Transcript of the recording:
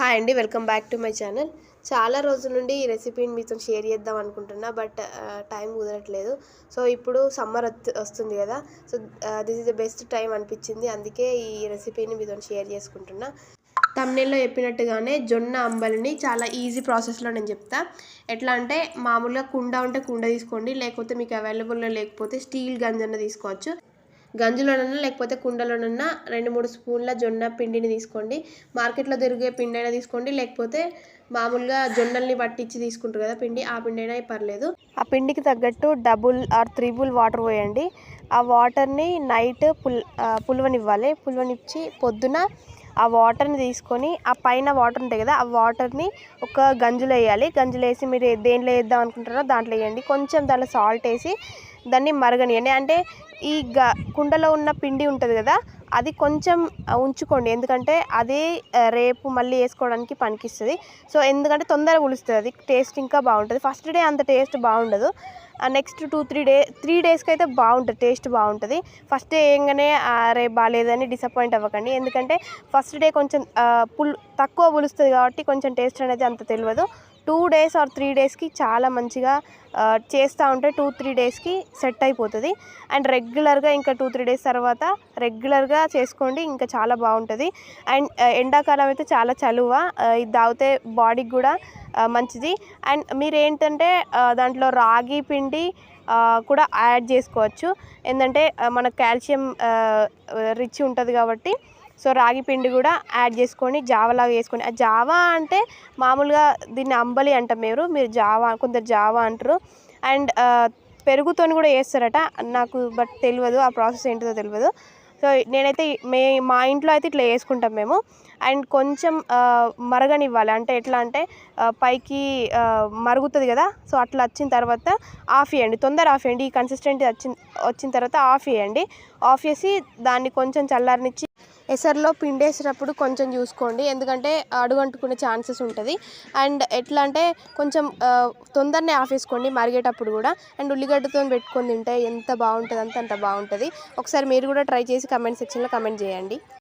Hi అండి welcome back to my channel చాలా రోజుల నుండి ఈ రెసిపీని మీతో షేర్ చేద్దాం అనుకుంటున్నా బట్ టైం uh, కుదరట్లేదు. సో ఇప్పుడు సమ్మర్ వస్తుంది కదా. So this is the best time అనిపించింది. అందుకే ఈ రెసిపీని మీతో షేర్ చేసుకుంటున్నా. తమ్నేల్లో చెప్పినట్టుగానే జొన్న అంబలిని చాలా ఈజీ ప్రాసెస్లో నేను చెప్తా. ఎట్లా అంటే మామూలుగా కుండ ఉంటే కుండ తీసుకోండి లేకపోతే మీకు అవైలబుల్లో లేకపోతే స్టీల్ గంజన్న తీసుకోవచ్చు. గంజులోనన్నా లేకపోతే కుండలోనన్నా రెండు మూడు స్పూన్ల జొన్న పిండిని తీసుకోండి. మార్కెట్లో దొరికే పిండి అయినా తీసుకోండి. లేకపోతే మామూలుగా జొన్నల్ని పట్టించి తీసుకుంటారు కదా పిండి ఆ పిండి అయినా పర్లేదు. ఆ పిండికి తగ్గట్టు డబుల్ ఆర్ త్రిబుల్ వాటర్ పోయండి. ఆ వాటర్ని నైట్ పుల్ పులవనివ్వాలి. పులవనిచ్చి పొద్దున ఆ వాటర్ని తీసుకొని ఆ పైన వాటర్ ఉంటాయి కదా ఆ వాటర్ని ఒక గంజులో వేయాలి. గంజులో వేసి మీరు దేంట్లో వేద్దాం అనుకుంటారో దాంట్లో వేయండి. కొంచెం దాంట్లో సాల్ట్ వేసి దాన్ని మరగనియండి. అంటే ఈ గ కుండలో ఉన్న పిండి ఉంటుంది కదా అది కొంచెం ఉంచుకోండి. ఎందుకంటే అదే రేపు మళ్ళీ వేసుకోవడానికి పనికిస్తుంది. సో ఎందుకంటే తొందరగా ఉలుస్తుంది అది టేస్ట్ ఇంకా బాగుంటుంది. ఫస్ట్ డే అంత టేస్ట్ బాగుండదు. Next two three day three డేస్కి అయితే బాగుంటుంది టేస్ట్ బాగుంటుంది. ఫస్ట్ డే ఏంగానే రేపు బాగాలేదని డిసప్పాయింట్ అవ్వకండి. ఎందుకంటే ఫస్ట్ డే కొంచెం పుల్ తక్కువ పులుస్తుంది కాబట్టి కొంచెం టేస్ట్ అనేది అంత తెలియదు. టూ డేస్ ఆర్ త్రీ డేస్కి చాలా మంచిగా చేస్తూ ఉంటే టూ త్రీ డేస్కి సెట్ అయిపోతుంది. అండ్ రెగ్యులర్గా ఇంకా టూ త్రీ డేస్ తర్వాత రెగ్యులర్గా చేసుకోండి ఇంకా చాలా బాగుంటుంది. అండ్ ఎండాకాలం అయితే చాలా చలువ ఇది తాగితే బాడీకి కూడా మంచిది. అండ్ మీరు ఏంటంటే దాంట్లో రాగి పిండి కూడా యాడ్ చేసుకోవచ్చు. ఏంటంటే మన కాల్షియం రిచ్ ఉంటుంది కాబట్టి సో రాగి పిండి కూడా యాడ్ చేసుకొని జావలాగా వేసుకొని ఆ జావా అంటే మామూలుగా దీన్ని అంబలి అంటాం మీరు మీరు జావా కొందరు జావా అంటారు. అండ్ పెరుగుతో కూడా వేస్తారట నాకు బట్ తెలియదు ఆ ప్రాసెస్ ఏంటిదో తెలియదు. సో నేనైతే మే మా ఇంట్లో అయితే ఇట్లా వేసుకుంటాం మేము. అండ్ కొంచెం మరగనివ్వాలి. అంటే ఎట్లా అంటే పైకి మరుగుతుంది కదా సో అట్లా వచ్చిన తర్వాత ఆఫ్ చేయండి. తొందర ఆఫ్ చేయండి. ఈ కన్సిస్టెంట్ వచ్చిన వచ్చిన తర్వాత ఆఫ్ చేయండి. ఆఫ్ చేసి దాన్ని కొంచెం చల్లారనిచ్చి ఎసర్లో పిండేసేటప్పుడు కొంచెం చూసుకోండి. ఎందుకంటే అడుగంటుకునే ఛాన్సెస్ ఉంటుంది. అండ్ ఎట్లా అంటే కొంచెం తొందరనే ఆఫ్ మరిగేటప్పుడు కూడా. అండ్ ఉల్లిగడ్డతో పెట్టుకొని తింటే ఎంత బాగుంటుంది అంత అంత బాగుంటుంది. ఒకసారి మీరు కూడా ట్రై చేసి కమెంట్ సెక్షన్లో కమెంట్ చేయండి.